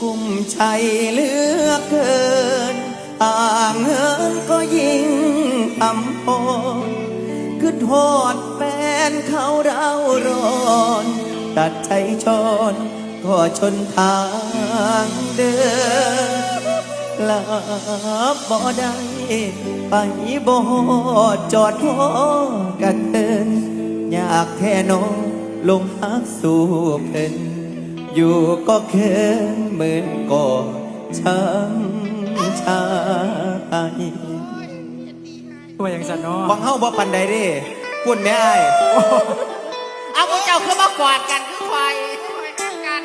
กุ้มชัยเหลือกเกินต่างเหินก็ยิ่งอำพรคือโทษแฟนเขาเราร้อน ตัดใจชนก็ชนทางเดินลับบ่ได้ไปบ่อจอดพอกันเดินอยากแค่น้องลงฮักสู่เพิ่น อยู่ก็เคินเหมือนก่อนช้ำชายตัวอย่างสันเนาะบังเฮาบ่ปันใดเด้ปุ่นแม่อ้ายเอาพวกเจ้าคือมากอดกันคือคอยกัน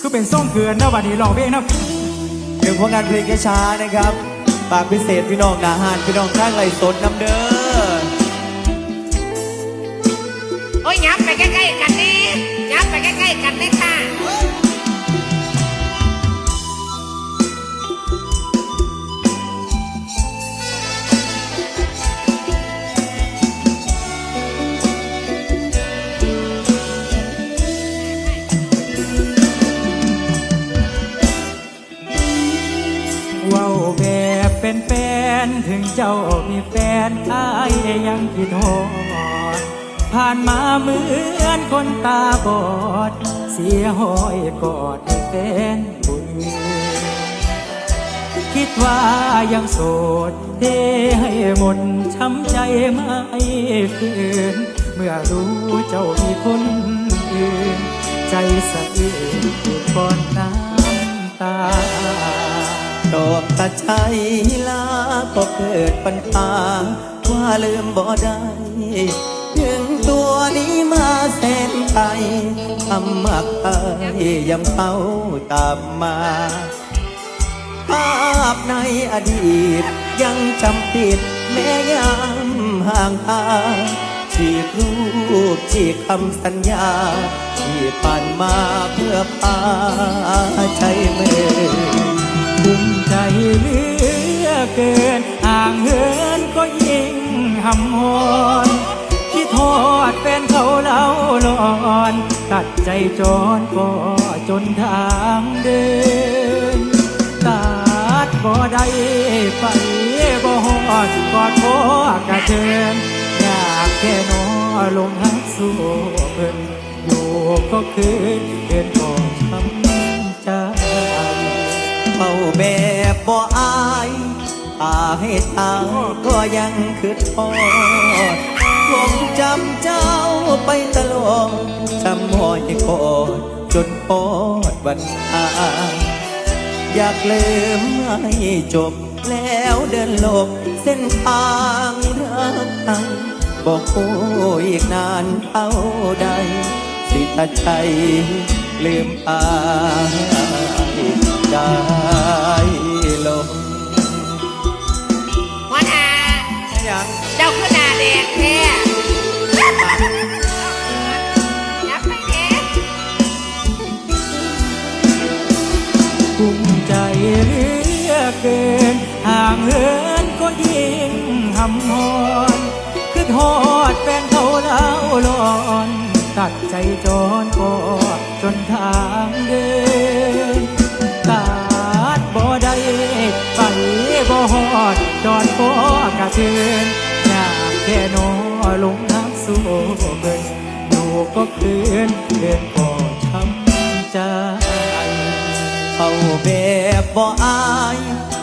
คือเป็นส้มเกินนะวันนี้ลองเพลงนะหนึ่งผลงานเพลงช้าๆนะครับฝากพิเศษพี่น้องนาหารพี่น้องข้างไหลสดน้ำเด้อ โอ้ยยับไปใกล้ๆกันนี่ยับ ไปใกล้ๆกันเลยค่ะเว้าแบบเป็นแฟนถึงเจ้ามีแฟนอายยังคิดฮอดผ่านมาเมื่อ นคนตาบอด เสียห้อยกอดให้แฟนบุญคิดว่ายังโสดเทให้หมดช้ำใจไม่คืนเมื่อรู้เจ้ามีคนอื่น ใจสะอื้นถูกก่อนน้ำตาตอบตัดใจลาก็เกิดปัญหาว่าลืมบ่ได้ถึง ตัวนี้มาแสนไกลทำมากไปยังเขาตามมาภาพในอดีตยังจำติดแม้ยามห่างตาฉีกรูปฉีกคำสัญญา ที่ผ่านมาเพื่อพาใจเมื่อภูมิใจเหลือเกินห่างเหินก็ยิ่งหำหอน ตัดใจจรก็จนทางเดินตัดบ่ได้ไปบ่หอดกอดพ่อกระเทินอยากแค่นอลงหักสู่เพิ่นอยู่ก็คืนเดินก่อช้ำใจเมาแบบบ่อายอาให้ตายก็ยังคืดทอด คงจำเจ้าไปตลอดจำหอยกอดจนพอดวันตายอยากลืมให้จบแล้วเดินหลบเส้นทางรักกันบอกโอ้อีกนานเท่าใด สิตาใจลืมอายได้ลงหัวหน้ายังเจ้าคือหน้าแดงแท้ ภูมิใจเหลือเกิน ห่างเหินก็ยิ่งหำหอนคือทอดแฟนเขาเล่าลอน ตัดใจจรก็จนทางเดินตัดบ่ได้ไปบ่หอดจอดบ่กระเทือนอยากแค่นอลงน้ำสู่เบินอยู่ก็เคืนเดินก็ช้ บบบ่อาย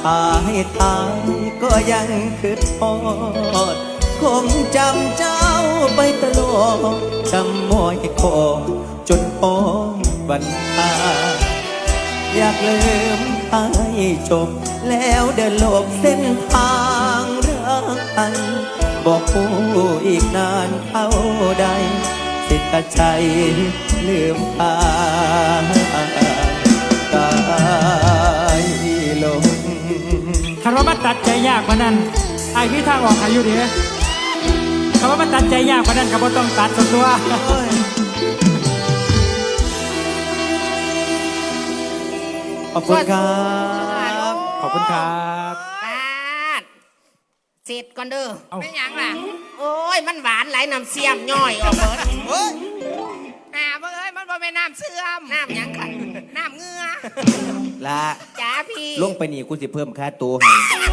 ตาให้ตายก็ยังคืดทอดคงจำเจ้าไปตลอดจำมอยคอจนพองวันตา อยากลืมให้จบ แล้วเดินหลบเส้นทางรักกัน บอกผู้อีกนานเท่าใด สิตาใจลืมตาากกว่านั้นไอ้พี่ทางออกอายุดีคำว่ามันตัดใจยากกว่านั้นก็บ่ต้องตัดสักตัวขอบคุณครับ ขอบคุณครับปาดเสร็จก่อนเด้อเอ้าไม่หยังล่ะ โอ้ย มันหวานไหลน้ำเสียมย่อยออกเบิดเฮ้ยแหมเอ้ย มันบ่เป็นน้ำเสื่อม น้ำหยังกันน้ำเหงือละจ้าพี่ ลงไปนี่กูสิเพิ่มค่าตัวให้ยับไปอีก